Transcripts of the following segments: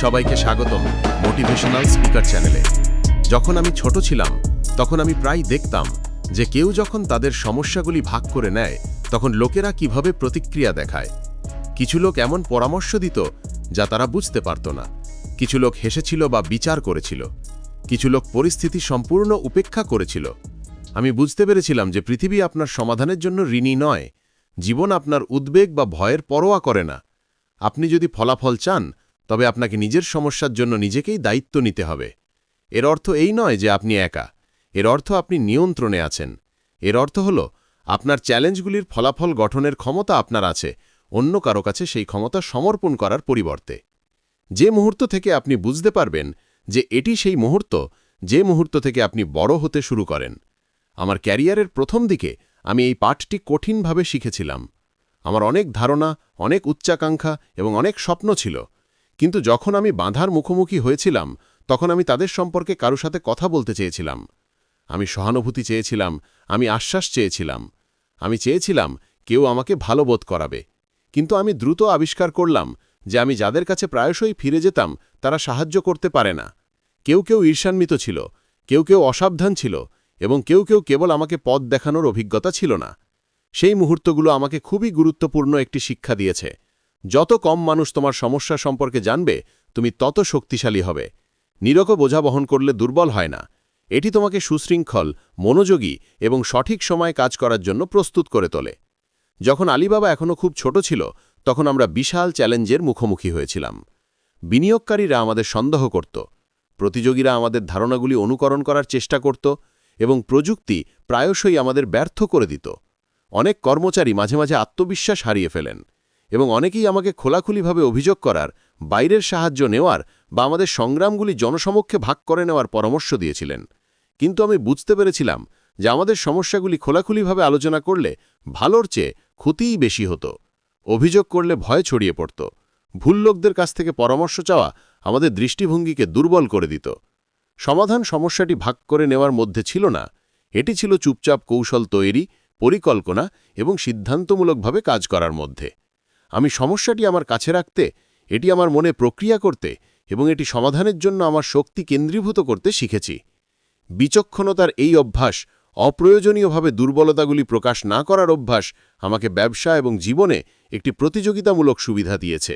সবাইকে স্বাগতম motivational speaker চ্যানেলে। যখন আমি ছোট ছিলাম, তখন আমি প্রায় দেখতাম যে কেউ যখন তাদের সমস্যাগুলি ভাগ করে নেয়, তখন লোকেরা কীভাবে প্রতিক্রিয়া দেখায়। কিছু লোক এমন পরামর্শ দিত যা তারা বুঝতে পারত না। কিছু লোক হেসেছিল বা বিচার করেছিল। কিছু লোক পরিস্থিতি সম্পূর্ণ উপেক্ষা করেছিল। আমি বুঝতে পেরেছিলাম যে পৃথিবী আপনার সমাধানের জন্য ঋণী নয়। জীবন আপনার উদ্বেগ বা ভয়ের পরোয়া করে না। আপনি যদি ফলাফল চান তবে আপনাকে নিজের সমস্যার জন্য নিজেকেই দায়িত্ব নিতে হবে। এর অর্থ এই নয় যে আপনি একা। এর অর্থ আপনি নিয়ন্ত্রণে আছেন। এর অর্থ হল, আপনার চ্যালেঞ্জগুলির ফলাফল গঠনের ক্ষমতা আপনার আছে, অন্য কারও কাছে সেই ক্ষমতা সমর্পণ করার পরিবর্তে। যে মুহূর্ত থেকে আপনি বুঝতে পারবেন যে এটি সেই মুহূর্ত, যে মুহূর্ত থেকে আপনি বড় হতে শুরু করেন। আমার ক্যারিয়ারের প্রথম দিকে আমি এই পাঠটি কঠিনভাবে শিখেছিলাম। আমার অনেক ধারণা, অনেক উচ্চাকাঙ্ক্ষা এবং অনেক স্বপ্ন ছিল। কিন্তু যখন আমি বাঁধার মুখোমুখি হয়েছিলাম, তখন আমি তাদের সম্পর্কে কারও সাথে কথা বলতে চেয়েছিলাম। আমি সহানুভূতি চেয়েছিলাম, আমি আশ্বাস চেয়েছিলাম। আমি চেয়েছিলাম, কেউ আমাকে ভালো বোধ করাবে। কিন্তু আমি দ্রুত আবিষ্কার করলাম যে আমি যাদের কাছে প্রায়শই ফিরে যেতাম, তারা সাহায্য করতে পারে না। কেউ কেউ ঈর্ষান্বিত ছিল, কেউ কেউ অসাবধান ছিল, এবং কেউ কেউ কেবল আমাকে পথ দেখানোর অভিজ্ঞতা ছিল না। সেই মুহূর্তগুলো আমাকে খুবই গুরুত্বপূর্ণ একটি শিক্ষা দিয়েছে। যত কম মানুষ তোমার সমস্যা সম্পর্কে জানবে, তুমি তত শক্তিশালী হবে। নিরক বোঝা বহন করলে দুর্বল হয় না। এটি তোমাকে সুশৃঙ্খল, মনোযোগী এবং সঠিক সময়ে কাজ করার জন্য প্রস্তুত করে তোলে। যখন আলিবাবা এখনও খুব ছোট ছিল, তখন আমরা বিশাল চ্যালেঞ্জের মুখোমুখি হয়েছিলাম। বিনিয়োগকারীরা আমাদের সন্দেহ করত। প্রতিযোগীরা আমাদের ধারণাগুলি অনুকরণ করার চেষ্টা করত এবং প্রযুক্তি প্রায়শই আমাদের ব্যর্থ করে দিত। অনেক কর্মচারী মাঝে মাঝে আত্মবিশ্বাস হারিয়ে ফেলেন। এবং অনেকেই আমাকে খোলাখুলিভাবে অভিযোগ করার, বাইরের সাহায্য নেওয়ার বা আমাদের সংগ্রামগুলি জনসমক্ষে ভাগ করে নেওয়ার পরামর্শ দিয়েছিলেন। কিন্তু আমি বুঝতে পেরেছিলাম যে আমাদের সমস্যাগুলি খোলাখুলিভাবে আলোচনা করলে ভালোর চেয়ে ক্ষতিই বেশি হতো। অভিযোগ করলে ভয় ছড়িয়ে পড়ত। ভুল লোকদের কাছ থেকে পরামর্শ চাওয়া আমাদের দৃষ্টিভঙ্গিকে দুর্বল করে দিত। সমাধান সমস্যাটি ভাগ করে নেওয়ার মধ্যে ছিল না। এটি ছিল চুপচাপ কৌশল তৈরি, পরিকল্পনা এবং সিদ্ধান্তমূলকভাবে কাজ করার মধ্যে। আমি সমস্যাটি আমার কাছে রাখতে, এটি আমার মনে প্রক্রিয়া করতে এবং এটি সমাধানের জন্য আমার শক্তি কেন্দ্রীভূত করতে শিখেছি। বিচক্ষণতার এই অভ্যাস অপ্রয়োজনীয়ভাবে দুর্বলতাগুলি প্রকাশ না করার অভ্যাস আমাকে ব্যবসা এবং জীবনে একটি প্রতিযোগিতামূলক সুবিধা দিয়েছে।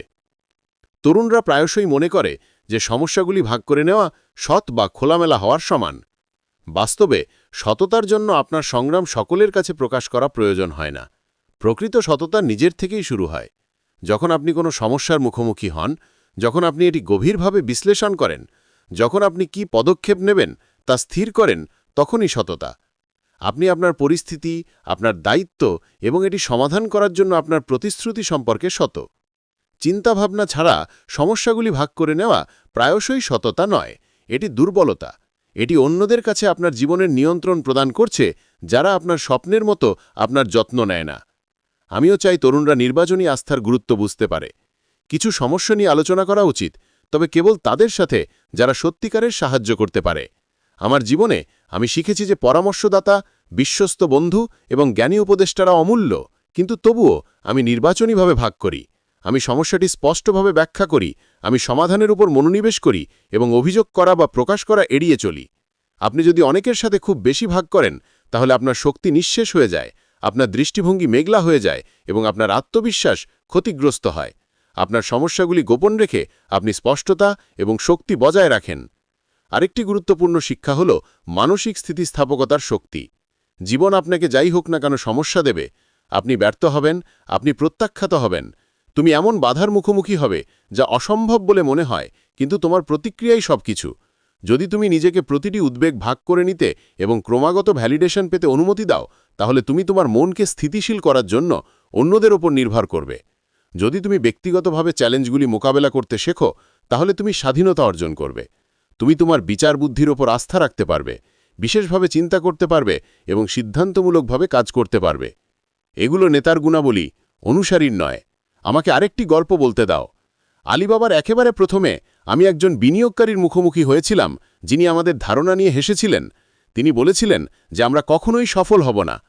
তরুণরা প্রায়শই মনে করে যে সমস্যাগুলি ভাগ করে নেওয়া সৎ বা খোলামেলা হওয়ার সমান। বাস্তবে সততার জন্য আপনার সংগ্রাম সকলের কাছে প্রকাশ করা প্রয়োজন হয় না। প্রকৃত সততা নিজের থেকেই শুরু হয়। যখন আপনি কোনো সমস্যার মুখোমুখি হন, যখন আপনি এটি গভীরভাবে বিশ্লেষণ করেন, যখন আপনি কি পদক্ষেপ নেবেন তা স্থির করেন, তখনই সততা। আপনি আপনার পরিস্থিতি, আপনার দায়িত্ব এবং এটি সমাধান করার জন্য আপনার প্রতিশ্রুতি সম্পর্কে সত। চিন্তাভাবনা ছাড়া সমস্যাগুলি ভাগ করে নেওয়া প্রায়শই সততা নয়, এটি দুর্বলতা। এটি অন্যদের কাছে আপনার জীবনের নিয়ন্ত্রণ প্রদান করছে, যারা আপনার স্বপ্নের মতো আপনার যত্ন নেয় না। আমিও চাই তরুণরা নির্বাচনী আস্থার গুরুত্ব বুঝতে পারে। কিছু সমস্যা নিয়ে আলোচনা করা উচিত, তবে কেবল তাদের সাথে যারা সত্যিকারের সাহায্য করতে পারে। আমার জীবনে আমি শিখেছি যে পরামর্শদাতা, বিশ্বস্ত বন্ধু এবং জ্ঞানী উপদেষ্টারা অমূল্য, কিন্তু তবুও আমি নির্বাচনীভাবে ভাগ করি। আমি সমস্যাটি স্পষ্টভাবে ব্যাখ্যা করি, আমি সমাধানের উপর মনোনিবেশ করি এবং অভিযোগ করা বা প্রকাশ করা এড়িয়ে চলি। আপনি যদি অনেকের সাথে খুব বেশি ভাগ করেন, তাহলে আপনার শক্তি নিঃশেষ হয়ে যায়। আপনার দৃষ্টিভঙ্গি মেঘলা হয়ে যায় এবং আপনার আত্মবিশ্বাস ক্ষতিগ্রস্ত হয়। আপনার সমস্যাগুলি গোপন রেখে আপনি স্পষ্টতা এবং শক্তি বজায় রাখেন। আরেকটি গুরুত্বপূর্ণ শিক্ষা হল মানসিক স্থিতিস্থাপকতার শক্তি। জীবন আপনাকে যাই হোক না কেন সমস্যা দেবে। আপনি ব্যর্থ হবেন, আপনি প্রত্যাখ্যাত হবেন। তুমি এমন বাধার মুখোমুখি হবে যা অসম্ভব বলে মনে হয়, কিন্তু তোমার প্রতিক্রিয়াই সব কিছু যদি তুমি নিজেকে প্রতিটি উদ্বেগ ভাগ করে নিতে এবং ক্রমাগত ভ্যালিডেশন পেতে অনুমতি দাও, তাহলে তুমি তোমার মনকে স্থিতিশীল করার জন্য অন্যদের ওপর নির্ভর করবে। যদি তুমি ব্যক্তিগতভাবে চ্যালেঞ্জগুলি মোকাবেলা করতে শেখো, তাহলে তুমি স্বাধীনতা অর্জন করবে। তুমি তোমার বিচার বুদ্ধির ওপর আস্থা রাখতে পারবে, বিশেষভাবে চিন্তা করতে পারবে এবং সিদ্ধান্তমূলকভাবে কাজ করতে পারবে। এগুলো নেতার গুণাবলী, অনুসারীর নয়। আমাকে আরেকটি গল্প বলতে দাও। আলিবাবার একেবারে প্রথমে আমি একজন বিনিয়োগকারীর মুখোমুখি হয়েছিলাম, যিনি আমাদের ধারণা নিয়ে হেসেছিলেন। তিনি বলেছিলেন যে আমরা কখনোই সফল হব না।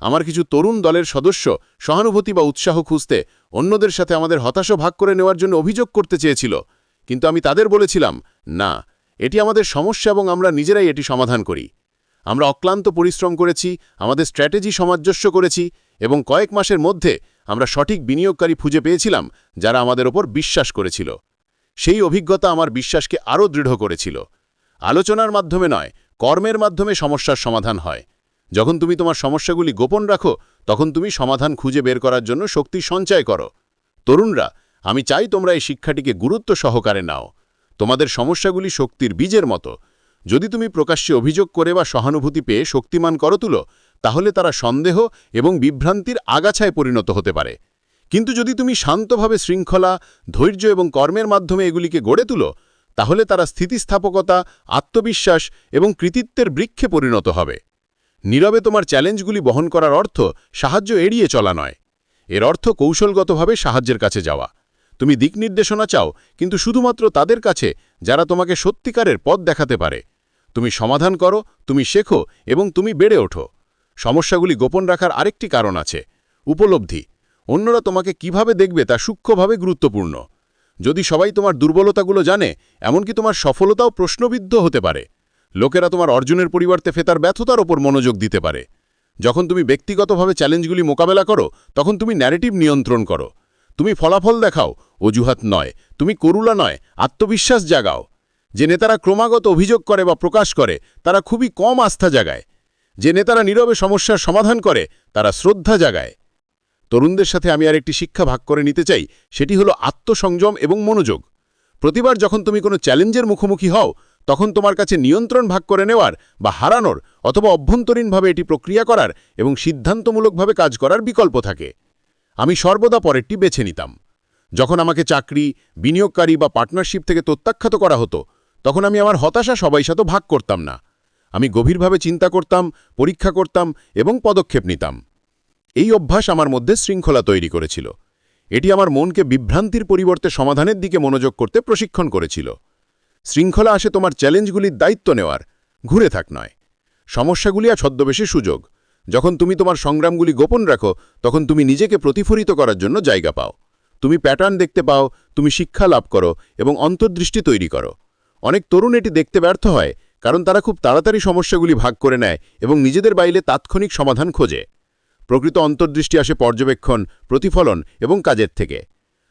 আমার কিছু তরুণ দলের সদস্য সহানুভূতি বা উৎসাহ খুঁজতে অন্যদের সাথে আমাদের হতাশা ভাগ করে নেওয়ার জন্য অভিযোগ করতে চেয়েছিল। কিন্তু আমি তাদের বলেছিলাম, না, এটি আমাদের সমস্যা এবং আমরা নিজেরাই এটি সমাধান করি। আমরা অক্লান্ত পরিশ্রম করেছি, আমাদের স্ট্র্যাটেজি সামঞ্জস্য করেছি এবং কয়েক মাসের মধ্যে আমরা সঠিক বিনিয়োগকারী খুঁজে পেয়েছিলাম, যারা আমাদের ওপর বিশ্বাস করেছিল। সেই অভিজ্ঞতা আমার বিশ্বাসকে আরও দৃঢ় করেছিল। আলোচনার মাধ্যমে নয়, কর্মের মাধ্যমে সমস্যার সমাধান হয়। যখন তুমি তোমার সমস্যাগুলি গোপন রাখো, তখন তুমি সমাধান খুঁজে বের করার জন্য শক্তি সঞ্চয় করো। তরুণরা, আমি চাই তোমরা এই শিক্ষাটিকে গুরুত্ব সহকারে নাও। তোমাদের সমস্যাগুলি শক্তির বীজের মতো। যদি তুমি প্রকাশ্যে অভিযোগ করে বা সহানুভূতি পেয়ে শক্তিমান করো তুলো, তাহলে তারা সন্দেহ এবং বিভ্রান্তির আগাছায় পরিণত হতে পারে। কিন্তু যদি তুমি শান্তভাবে শৃঙ্খলা, ধৈর্য এবং কর্মের মাধ্যমে এগুলিকে গড়ে তুলো, তাহলে তারা স্থিতিস্থাপকতা, আত্মবিশ্বাস এবং কৃতিত্বের বৃক্ষে পরিণত হবে। নীরবে তোমার চ্যালেঞ্জগুলি বহন করার অর্থ সাহায্য এড়িয়ে চলা নয়। এর অর্থ কৌশলগতভাবে সাহায্যের কাছে যাওয়া। তুমি দিক নির্দেশনা চাও, কিন্তু শুধুমাত্র তাদের কাছে, যারা তোমাকে সত্যিকারের পথ দেখাতে পারে। তুমি সমাধান করো, তুমি শেখো এবং তুমি বেড়ে ওঠো। সমস্যাগুলি গোপন রাখার আরেকটি কারণ আছে। উপলব্ধি। অন্যরা তোমাকে কীভাবে দেখবে তা সূক্ষ্মভাবে গুরুত্বপূর্ণ। যদি সবাই তোমার দুর্বলতাগুলো জানে, এমনকি তোমার সফলতাও প্রশ্নবিদ্ধ হতে পারে। লোকেরা তোমার অর্জনের পরিবর্তে ফেতার ব্যর্থতার ওপর মনোযোগ দিতে পারে। যখন তুমি ব্যক্তিগতভাবে চ্যালেঞ্জগুলি মোকাবেলা করো, তখন তুমি ন্যারেটিভ নিয়ন্ত্রণ করো। তুমি ফলাফল দেখাও, অজুহাত নয়। তুমি করুলা নয়, আত্মবিশ্বাস জাগাও। যে নেতারা ক্রমাগত অভিযোগ করে বা প্রকাশ করে, তারা খুবই কম আস্থা জাগায়। যে নেতারা নীরবে সমস্যার সমাধান করে, তারা শ্রদ্ধা জাগায়। তরুণদের সাথে আমি আর একটি শিক্ষা ভাগ করে নিতে চাই, সেটি হলো আত্মসংযম এবং মনোযোগ। প্রতিবার যখন তুমি কোনো চ্যালেঞ্জের মুখোমুখি হও, তখন তোমার কাছে নিয়ন্ত্রণ ভাগ করে নেওয়ার বা হারানোর অথবা অভ্যন্তরীণভাবে এটি প্রক্রিয়া করার এবং সিদ্ধান্তমূলকভাবে কাজ করার বিকল্প থাকে। আমি সর্বদা পরেরটি বেছে নিতাম। যখন আমাকে চাকরি, বিনিয়োগকারী বা পার্টনারশিপ থেকে প্রত্যাখ্যাত করা হতো, তখন আমি আমার হতাশা সবাই সাথে ভাগ করতাম না। আমি গভীরভাবে চিন্তা করতাম, পরীক্ষা করতাম এবং পদক্ষেপ নিতাম। এই অভ্যাস আমার মধ্যে শৃঙ্খলা তৈরি করেছিল। এটি আমার মনকে বিভ্রান্তির পরিবর্তে সমাধানের দিকে মনোযোগ করতে প্রশিক্ষণ করেছিল। শৃঙ্খলা আসে তোমার চ্যালেঞ্জগুলির দায়িত্ব নেওয়ার, ঘুরে থাক নয়। সমস্যাগুলি আর ছদ্মবেশে সুযোগ। যখন তুমি তোমার সংগ্রামগুলি গোপন রাখো, তখন তুমি নিজেকে প্রতিফলিত করার জন্য জায়গা পাও। তুমি প্যাটার্ন দেখতে পাও, তুমি শিক্ষা লাভ করো এবং অন্তর্দৃষ্টি তৈরি করো। অনেক তরুণ এটি দেখতে ব্যর্থ হয়, কারণ তারা খুব তাড়াতাড়ি সমস্যাগুলি ভাগ করে নেয় এবং নিজেদের বাইরে তাৎক্ষণিক সমাধান খোঁজে। প্রকৃত অন্তর্দৃষ্টি আসে পর্যবেক্ষণ, প্রতিফলন এবং কাজের থেকে।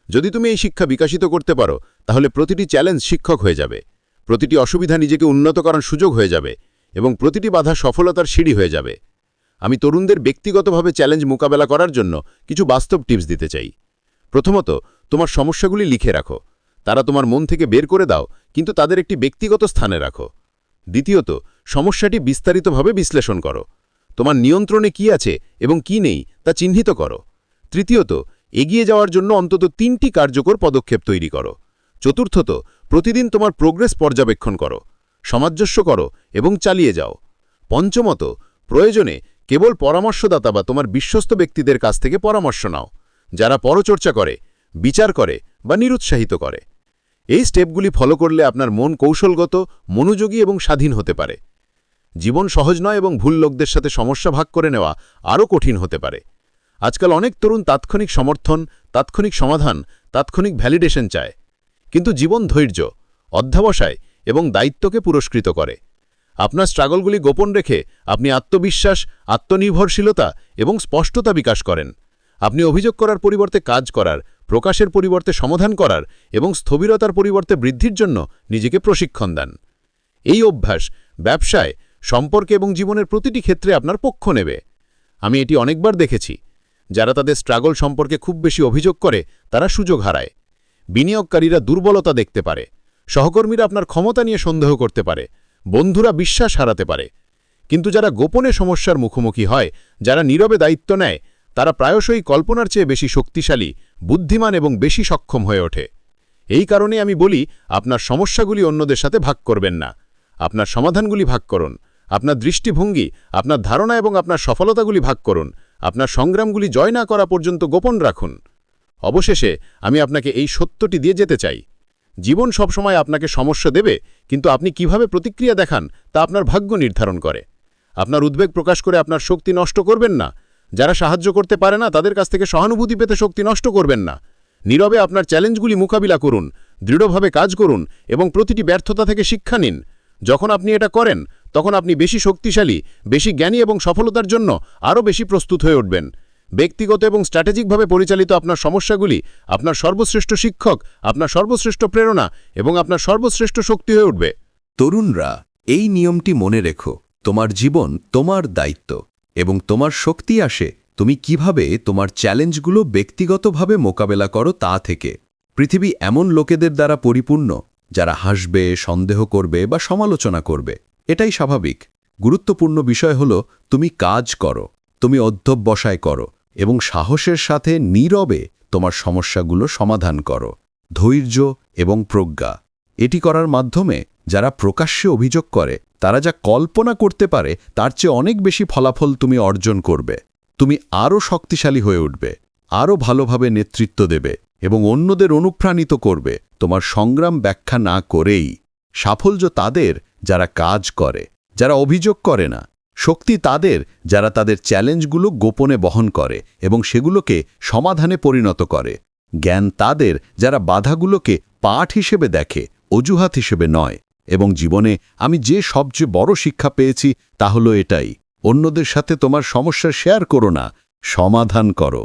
যদি তুমি এই শিক্ষা বিকাশিত করতে পারো, তাহলে প্রতিটি চ্যালেঞ্জ শিক্ষক হয়ে যাবে। প্রতিটি অসুবিধা নিজেকে উন্নত করার সুযোগ হয়ে যাবে এবং প্রতিটি বাধা সফলতার সিঁড়ি হয়ে যাবে। আমি তরুণদের ব্যক্তিগতভাবে চ্যালেঞ্জ মোকাবেলা করার জন্য কিছু বাস্তব টিপস দিতে চাই। প্রথমত, তোমার সমস্যাগুলি লিখে রাখো। তারা তোমার মন থেকে বের করে দাও, কিন্তু তাদের একটি ব্যক্তিগত স্থানে রাখো। দ্বিতীয়ত, সমস্যাটি বিস্তারিতভাবে বিশ্লেষণ করো। তোমার নিয়ন্ত্রণে কি আছে এবং কি নেই তা চিহ্নিত করো। তৃতীয়ত, এগিয়ে যাওয়ার জন্য অন্তত তিনটি কার্যকর পদক্ষেপ তৈরি করো। চতুর্থত, প্রতিদিন তোমার প্রোগ্রেস পর্যবেক্ষণ করো। সামঞ্জস্য করো এবং চালিয়ে যাও। পঞ্চমত, প্রয়োজনে কেবল পরামর্শদাতা বা তোমার বিশ্বস্ত ব্যক্তিদের কাছ থেকে পরামর্শ নাও। যারা পরচর্চা করে, বিচার করে বা নিরুৎসাহিত করে। এই স্টেপগুলি ফলো করলে আপনার মন কৌশলগত, মনোযোগী এবং স্বাধীন হতে পারে। জীবন সহজ নয় এবং ভুল লোকদের সাথে সমস্যা ভাগ করে নেওয়া আরও কঠিন হতে পারে। আজকাল অনেক তরুণ তাৎক্ষণিক সমর্থন, তাৎক্ষণিক সমাধান, তাৎক্ষণিক ভ্যালিডেশন চায়। কিন্তু জীবন ধৈর্য, অধ্যাবসায় এবং দায়িত্বকে পুরস্কৃত করে। আপনার স্ট্রাগলগুলি গোপন রেখে আপনি আত্মবিশ্বাস, আত্মনির্ভরশীলতা এবং স্পষ্টতা বিকাশ করেন। আপনি অভিযোগ করার পরিবর্তে কাজ করার, প্রকাশের পরিবর্তে সমাধান করার এবং স্থবিরতার পরিবর্তে বৃদ্ধির জন্য নিজেকে প্রশিক্ষণ দেন। এই অভ্যাস ব্যবসায় সম্পর্কে এবং জীবনের প্রতিটি ক্ষেত্রে আপনার পক্ষ নেবে। আমি এটি অনেকবার দেখেছি। যারা তাদের স্ট্রাগল সম্পর্কে খুব বেশি অভিযোগ করে, তারা সুযোগ হারায়। বিনিয়োগকারীরা দুর্বলতা দেখতে পারে। সহকর্মীরা আপনার ক্ষমতা নিয়ে সন্দেহ করতে পারে। বন্ধুরা বিশ্বাস হারাতে পারে। কিন্তু যারা গোপনে সমস্যার মুখোমুখি হয়, যারা নীরবে দায়িত্ব নেয়, তারা প্রায়শই কল্পনার চেয়ে বেশি শক্তিশালী, বুদ্ধিমান এবং বেশি সক্ষম হয়ে ওঠে। এই কারণে আমি বলি, আপনার সমস্যাগুলি অন্যদের সাথে ভাগ করবেন না। আপনার সমাধানগুলি ভাগ করুন। আপনার দৃষ্টিভঙ্গি, আপনার ধারণা এবং আপনার সফলতাগুলি ভাগ করুন। আপনার সংগ্রামগুলি জয় না করা পর্যন্ত গোপন রাখুন। অবশেষে, আমি আপনাকে এই সত্যটি দিয়ে যেতে চাই। জীবন সবসময় আপনাকে সমস্যা দেবে, কিন্তু আপনি কীভাবে প্রতিক্রিয়া দেখান তা আপনার ভাগ্য নির্ধারণ করে। আপনার উদ্বেগ প্রকাশ করে আপনার শক্তি নষ্ট করবেন না। যারা সাহায্য করতে পারে না, তাদের কাছ থেকে সহানুভূতি পেতে শক্তি নষ্ট করবেন না। নীরবে আপনার চ্যালেঞ্জগুলি মোকাবিলা করুন, দৃঢ়ভাবে কাজ করুন এবং প্রতিটি ব্যর্থতা থেকে শিক্ষা নিন। যখন আপনি এটা করেন, তখন আপনি বেশি শক্তিশালী, বেশি জ্ঞানী এবং সফলতার জন্য আরও বেশি প্রস্তুত হয়ে উঠবেন। ব্যক্তিগত এবং স্ট্র্যাটেজিকভাবে পরিচালিত আপনার সমস্যাগুলি, আপনার সর্বশ্রেষ্ঠ শিক্ষক, আপনার সর্বশ্রেষ্ঠ প্রেরণা এবং আপনার সর্বশ্রেষ্ঠ শক্তি হয়ে উঠবে। তরুণরা, এই নিয়মটি মনে রেখো, তোমার জীবন তোমার দায়িত্ব এবং তোমার শক্তি আসে, তুমি কীভাবে তোমার চ্যালেঞ্জগুলো ব্যক্তিগতভাবে মোকাবেলা করো তা থেকে। পৃথিবী এমন লোকেদের দ্বারা পরিপূর্ণ যারা হাসবে, সন্দেহ করবে বা সমালোচনা করবে। এটাই স্বাভাবিক। গুরুত্বপূর্ণ বিষয় হল, তুমি কাজ করো, তুমি অধ্যবসায় করো এবং সাহসের সাথে নীরবে তোমার সমস্যাগুলো সমাধান করো। ধৈর্য এবং প্রজ্ঞা। এটি করার মাধ্যমে যারা প্রকাশ্যে অভিযোগ করে, তারা যা কল্পনা করতে পারে, তার চেয়ে অনেক বেশি ফলাফল তুমি অর্জন করবে। তুমি আরও শক্তিশালী হয়ে উঠবে, আরও ভালোভাবে নেতৃত্ব দেবে। এবং অন্যদের অনুপ্রাণিত করবে। তোমার সংগ্রাম ব্যাখ্যা না করেই। সাফল্য তাদের যারা কাজ করে, যারা অভিযোগ করে না। শক্তি তাদের যারা তাদের চ্যালেঞ্জগুলো গোপনে বহন করে এবং সেগুলোকে সমাধানে পরিণত করে। জ্ঞান তাদের যারা বাধাগুলোকে পাঠ হিসেবে দেখে, অজুহাত হিসেবে নয়। এবং জীবনে আমি যে সবচেয়ে বড় শিক্ষা পেয়েছি তা হলো এটাই। অন্যদের সাথে তোমার সমস্যা শেয়ার করো না, সমাধান করো।